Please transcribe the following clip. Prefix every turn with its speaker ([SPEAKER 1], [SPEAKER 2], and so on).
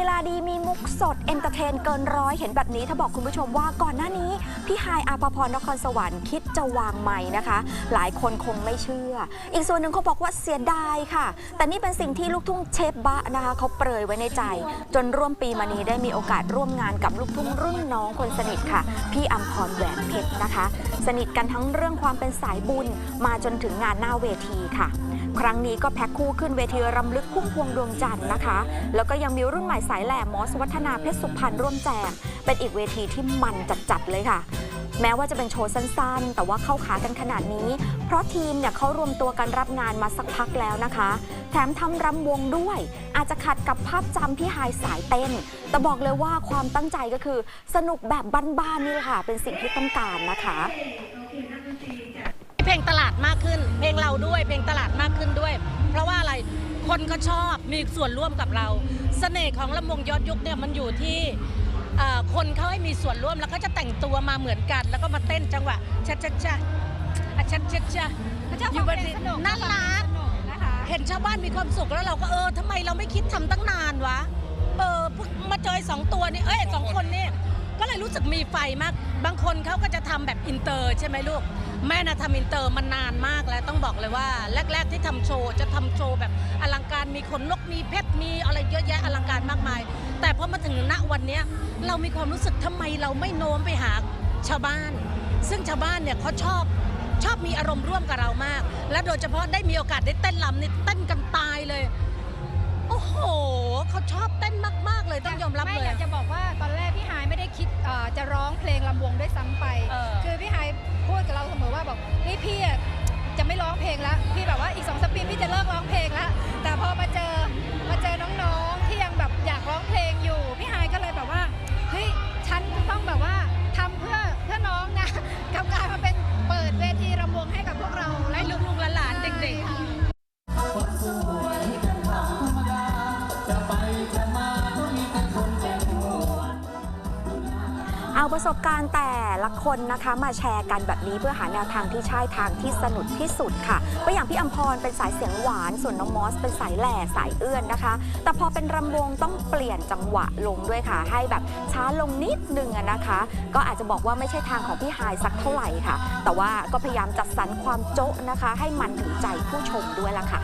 [SPEAKER 1] ีลาดีมีมุกสดเอนเตอร์เทนเกินร้อยเห็นแบบนี้ ถ้าบอกคุณผู้ชมว่าก่อนหน้านี้ พี่ฮายอาภพรนครสวรรค์คิดจะวางไม้นะคะ หลายคนคงไม่เชื่อ อีกส่วนหนึ่งเขาบอกว่าเสียดายค่ะ แต่นี่เป็นสิ่งที่ลูกทุ่งเชฟบะนะคะเขาเปรยไว้ในใจ จนร่วมปีมานี้ได้มีโอกาสร่วมงานกับลูกทุ่งรุ่นน้องคนสนิทค่ะ พี่อัมพรแหวนเพชรนะคะ สนิทกันทั้งเรื่องความเป็นสายบุญมาจนถึงงานหน้าเวทีค่ะ ครั้งนี้ก็แพ็คคู่ขึ้นเวทีรำลึกพุ่มพวงดวงจันทร์นะคะ แล้วก็ยังมีรุ่นใหม่สายแหลมมอสวัฒนาเพชรสุพรรณร่วมแจม เป็นอีกเวทีที่มันจัดๆเลยค่ะ แม้ว่าจะเป็นโชว์สั้นๆ แต่ว่าเข้าขากันขนาดนี้ เพราะทีมเนี่ยเขารวมตัวกันรับงานมาสักพักแล้วนะคะ แถมทำรำวงด้วย อาจจะขัดกับภาพจำพี่ฮายสายเต้น แต่บอกเลยว่าความตั้งใจก็คือ สนุกแบบบ้านๆนี่แหละค่ะ เป็นสิ่งที่ต้องการนะคะ
[SPEAKER 2] เพลงตลาดมากขึ้น เพลงเราด้วย เพลงตลาดมากขึ้นด้วย เพราะว่าอะไรคนก็ชอบมีส่วนร่วมกับเรา เสน่ห์ของลำวงย้อนยุคเนี่ยมันอยู่ที่เอ่อคนเขาให้มีส่วนร่วมแล้วก็จะแต่งตัวมาเหมือนกัน แล้วก็มาเต้นจังหวะชัดชัดชัดชัดชัดชัดอยู่บนน่ารักเห็นชาวบ้านมีความสุขแล้วเราก็เออทำไมเราไม่คิดทำตั้งนานวะเออเพิ่งมาเจอไอ้สองตัวนี่เอ้ยสองคนนี่ก็เลยรู้สึกมีไฟมาก บางคนเขาก็จะทำแบบอินเตอร์ใช่ไหมลูก แม่นะทำอินเตอร์มานานมากแล้วต้องบอกเลยว่า แรก ๆ ที่ทำโชว์จะทำโชว์แบบอลังการมีขนนกมีเพชรมีอะไรเยอะแยะอลังการมากมาย แต่พอมาถึงณวันเนี้ยเรามีความรู้สึกทำไมเราไม่โน้มไปหาชาวบ้าน ซึ่งชาวบ้านเนี่ยเขาชอบชอบมีอารมณ์ร่วมกับเรามาก และโดยเฉพาะได้มีโอกาสได้เต้นรำนี่เต้นกันตายเลย โอ้โห เขาชอบเต้นม เอง
[SPEAKER 3] แล้วพี่แบบว่าอีกสองสปีพี่จะเลิก เอาประ
[SPEAKER 1] สบการณ์แต่ละคนนะคะมาแชร์กันแบบนี้เพื่อหาแนวทางที่ใช่ทางที่สนุกที่สุดค่ะก็อย่างพี่อัมพรเป็นสายเสียงหวาน ส่วนน้องมอสเป็นสายแหล่สายเอื้อนนะคะ แต่พอเป็นรำวงต้องเปลี่ยนจังหวะลงด้วยค่ะ ให้แบบช้าลงนิดนึงนะคะ ก็อาจจะบอกว่าไม่ใช่ทางของพี่ฮายสักเท่าไหร่ค่ะ แต่ว่าก็พยายามจัดสรรความโจ๊ะนะคะ ให้มันถึงใจผู้ชมด้วยล่ะค่ะ